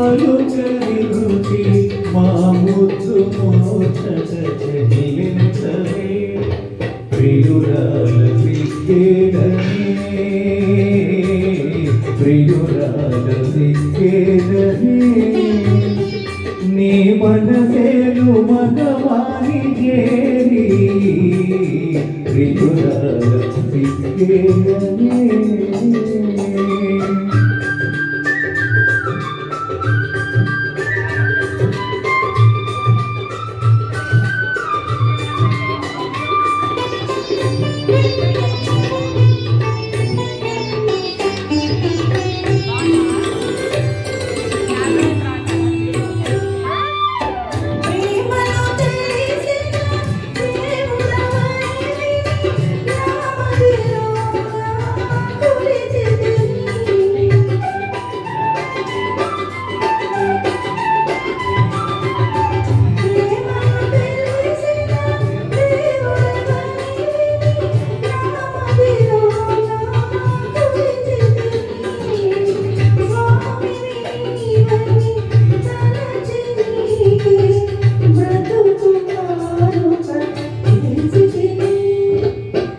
పలుకరించి మా ముద్దు మోచట చెల్లించవే ప్రియురాల విక్కేదనే ప్రియురాల విక్కేదనే నీ మనసేలు మనవాణి చేరి ప్రియురాల విక్కేదనే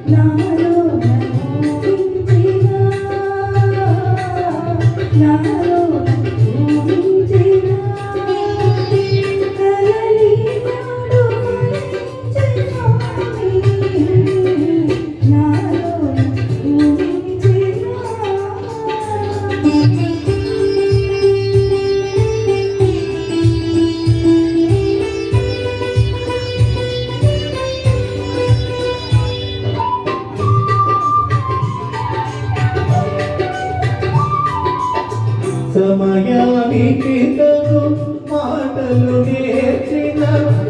love. సమయానికి తగు మాటలు నేర్చిన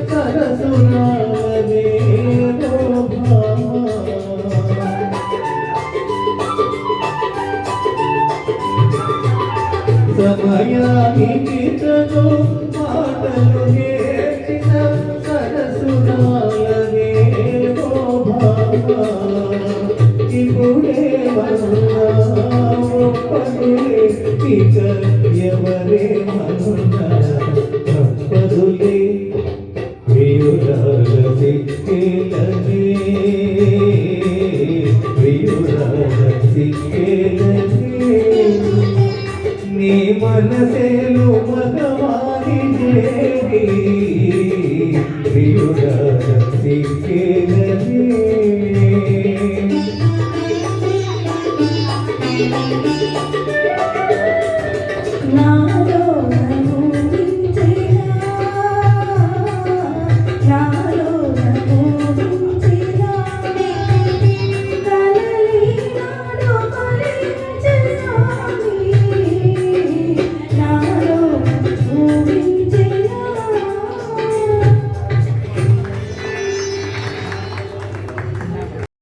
సరసురాలనే సమయానికి తగు మాటలు నేర్చిన కోరిక ఎవరే మనున్నా తప్పదులే ప్రియురాలది కేలనే ప్రియురాలది కేలనే నీ మనసేలు మగవారి దేవి ప్రియురాలది కేలనే